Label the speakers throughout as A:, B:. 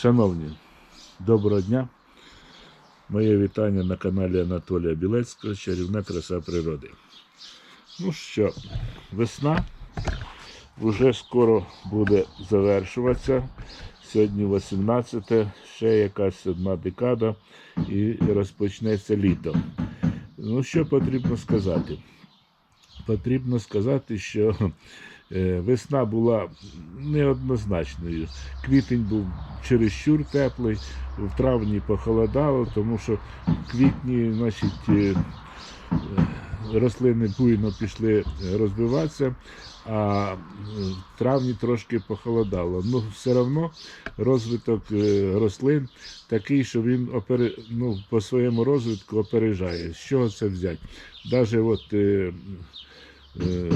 A: Шановні, доброго дня. Моє вітання на каналі Анатолія Білецького, чарівна краса природи. Ну що, весна вже скоро буде завершуватися. Сьогодні 18, ще якась одна декада і розпочнеться літо. Ну, що потрібно сказати? Потрібно сказати, що весна була неоднозначною. Квітень був чересчур теплий, в травні похолодало, тому що в квітні значить, е, е, рослини буйно пішли розбиватися, а в травні трошки похолодало. Ну, все одно розвиток е, рослин такий, що він опери... ну, по своєму розвитку опережає. З чого це взяти? Навіть от, е, е,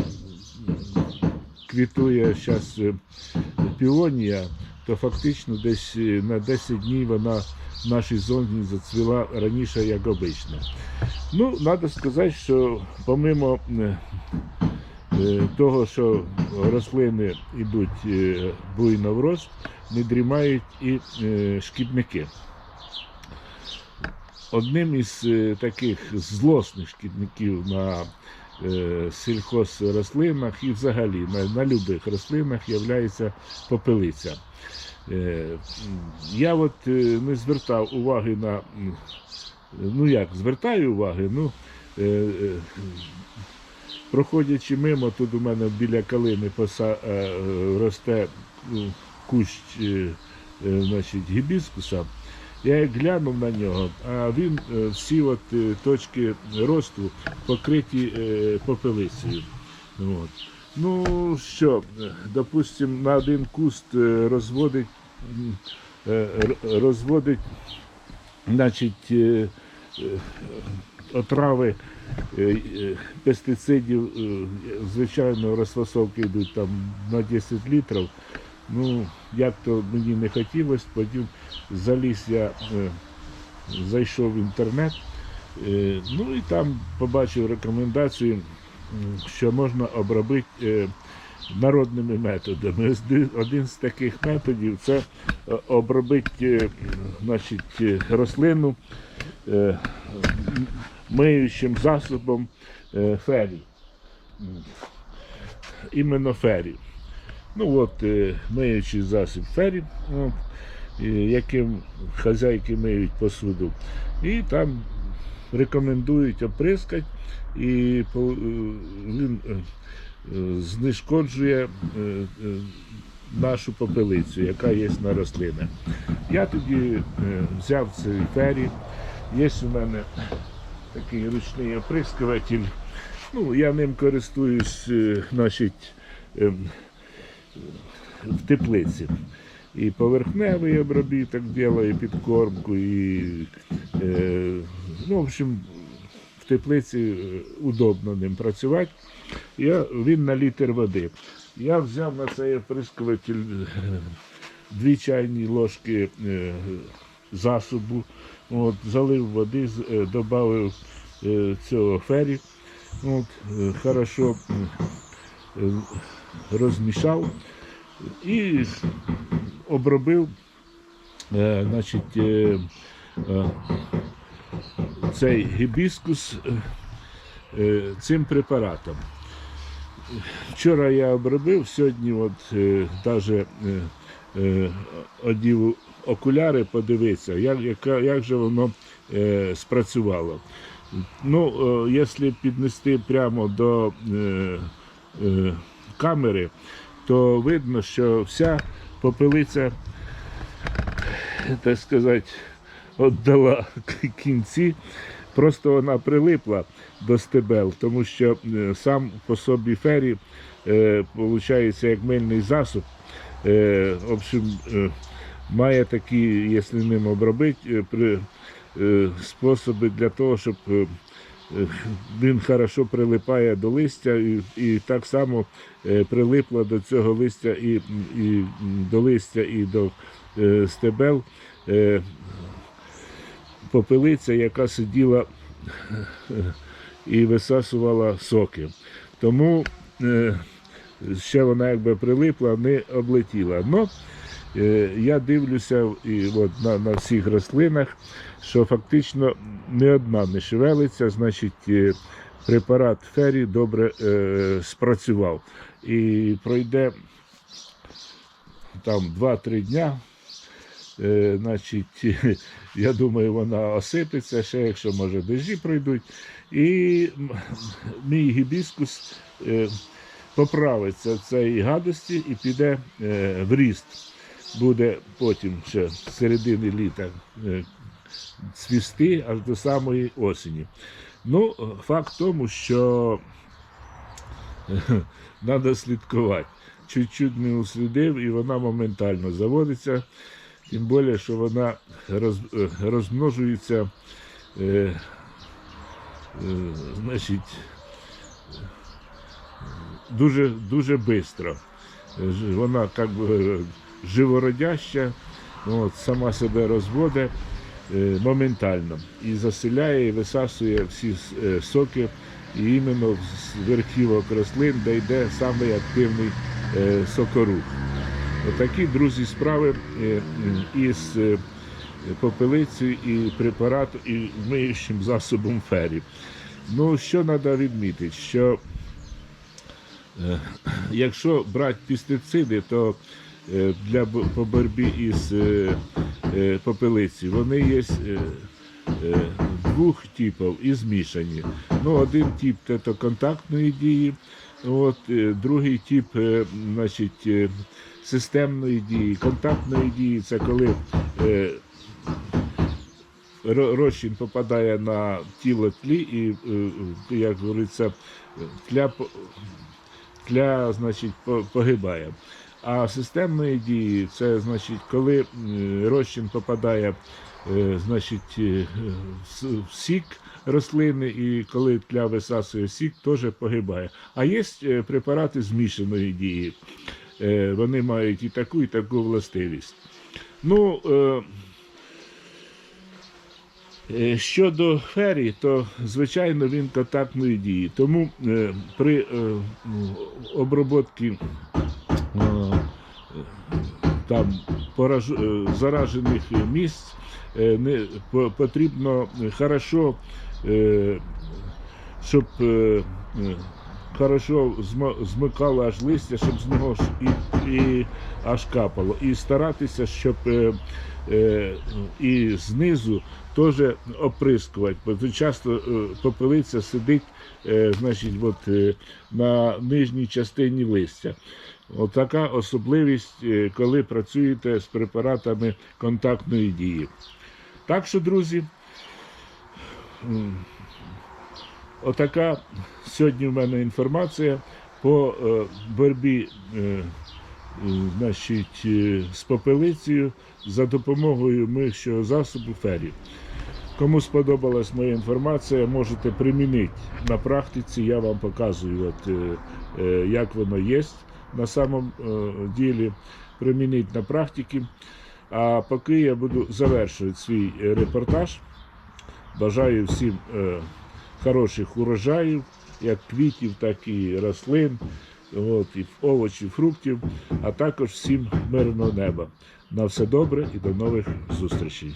A: квітує зараз піонія, то фактично десь е, на 10 днів вона в нашій зоні зацвіла раніше, як обично. Ну, треба сказати, що помимо е, е, того, що рослини йдуть е, буйно в рост, не дрімають і е, шкідники. Одним із е, таких злосних шкідників на е, сільхозрослинах і взагалі на, любих рослинах є попелиця. Е, я от е, не звертав уваги на, ну як, звертаю уваги, ну, е, е, проходячи мимо, тут у мене біля калини поса, е, е, росте м, кущ е, е, значить, гібіскуса. Я як глянув на нього, а він е, всі от, е, точки росту покриті е, попелицею. От. Ну що, е, допустим, на один куст розводить, розводить значить, отрави пестицидів, звичайно, розфасовки йдуть там на 10 літрів. Ну, як то мені не хотілося, потім заліз я, е, зайшов в інтернет, е, ну і там побачив рекомендації, м, що можна обробити е, народними методами. Один з таких методів це е, обробити е, значить, е, рослину е, миючим засобом е, фері. Іменно фері. Ну от е, миючий засіб фері, от, яким хазяйки миють посуду. І там рекомендують оприскати, і е, він е, е, знешкоджує е, е, нашу попелицю, яка є на рослинах. Я тоді е, взяв цей фері. Є у мене такий ручний оприскуватель. Ну, я ним користуюсь, е, значить, ем, в теплиці. І поверхневий обробіток делаю, підкормку, і, е, ну, в общем, в теплиці е, удобно ним працювати. Я, він на літр води. Я взяв на цей оприскуватель дві чайні ложки е, засобу, от, залив води, е, додав е, цього фері, от, е, хорошо е, розмішав і обробив е, значить, е, е, цей гібіскус цим препаратом. Вчора я обробив, сьогодні от е, одів окуляри подивитися, як, яка, як же воно спрацювало. Ну, якщо піднести прямо до е, е, камери, то видно, що вся попелиця, так сказати, віддала кінці. Просто вона прилипла до стебел, тому що е, сам по собі фері, е, виходить, як мильний засіб. Е, в общем, е, має такі, якщо ним обробити, е, е, способи для того, щоб е, він хорошо прилипає до листя і, і так само е, прилипла до цього листя і, і до листя і до е, стебел е, попелиця, яка сиділа е, і висасувала соки. Тому е, ще вона якби прилипла, не облетіла. Но Е, Я дивлюся і от на, на всіх рослинах, що фактично не одна не шевелиться, значить е, препарат Фері добре е, спрацював. І пройде там 2-3 дня. Е, значить, я думаю, вона осипеться ще, якщо може дощі пройдуть. І мій гібіскус е, поправиться цієї гадості і піде е, в ріст. Буде потім ще з середини літа е, цвісти аж до самої осені. Ну, факт в тому, що треба слідкувати. Чуть-чуть не услідив, і вона моментально заводиться. Тим більше, що вона роз, е, розмножується е, е, значить, дуже, дуже швидко. Вона як би живородяща, от, сама себе розводить е, моментально і заселяє і висасує всі е, соки і іменно з верхівок рослин, де йде самий активний е, сокорух. Отакі, друзі, справи із попелицею і препаратом, і миючим засобом фері. Ну, що треба відмітити, що якщо брати пестициди, то для по боротьбі із е, е, попелицею вони є е, е, двох типів і змішані. Ну, один тип це контактної дії, от, е, другий тип е, значить, е, системної дії. Контактної дії це коли е, розчин попадає на тіло тлі і, е, як говориться, тля, тля значить, погибає. А системної дії це значить, коли е, розчин попадає е, значить, е, в сік рослини, і коли тля висасує сік, теж погибає. А є препарати змішаної дії. Вони мають і таку, і таку властивість. Ну, Щодо фері, то звичайно він контактної дії. Тому при обробці там пораж, е, заражених місць е, не по- потрібно хорошо, е, щоб хорошо змикало аж листя, щоб з нього і, і аж капало. І старатися, щоб е, е, і знизу теж оприскувати, бо дуже часто е, попелиця сидить значить, от, на нижній частині листя. Отака особливість, е, коли працюєте з препаратами контактної дії. Так що, друзі, отака сьогодні в мене інформація по е, боротьбі е, е, значить, з попелицею за допомогою миючого засобу фері. Кому сподобалась моя інформація, можете примінити на практиці. Я вам показую, от, як воно є на самом ділі. Примінити на практиці. А поки я буду завершувати свій репортаж. Бажаю всім хороших урожаїв, як квітів, так і рослин, от, і овочів, фруктів, а також всім мирного неба. На все добре і до нових зустрічей.